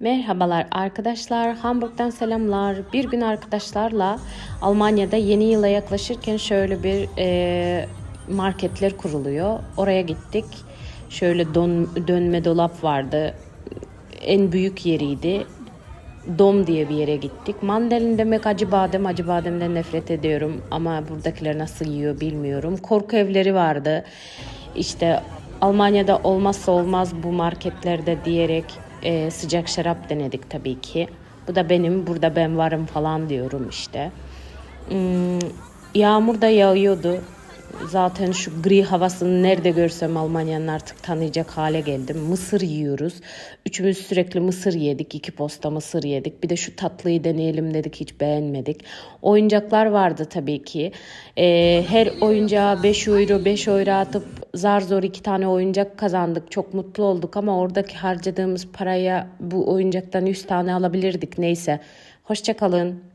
Merhabalar arkadaşlar, Hamburg'dan selamlar. Bir gün arkadaşlarla Almanya'da yeni yıla yaklaşırken şöyle bir e, marketler kuruluyor. Oraya gittik. Şöyle don, dönme dolap vardı. En büyük yeriydi. Dom diye bir yere gittik. Mandalin demek acı badem. Acı bademden nefret ediyorum. Ama buradakiler nasıl yiyor bilmiyorum. Korku evleri vardı. İşte Almanya'da olmazsa olmaz bu marketlerde diyerek e, sıcak şarap denedik tabii ki. Bu da benim burada ben varım falan diyorum işte. Hmm, yağmur da yağıyordu. Zaten şu gri havasını nerede görsem Almanya'nın artık tanıyacak hale geldim. Mısır yiyoruz. Üçümüz sürekli mısır yedik. iki posta mısır yedik. Bir de şu tatlıyı deneyelim dedik hiç beğenmedik. Oyuncaklar vardı tabii ki. Ee, her oyuncağa 5 euro 5 euro atıp zar zor iki tane oyuncak kazandık. Çok mutlu olduk ama oradaki harcadığımız paraya bu oyuncaktan 100 tane alabilirdik. Neyse. Hoşçakalın.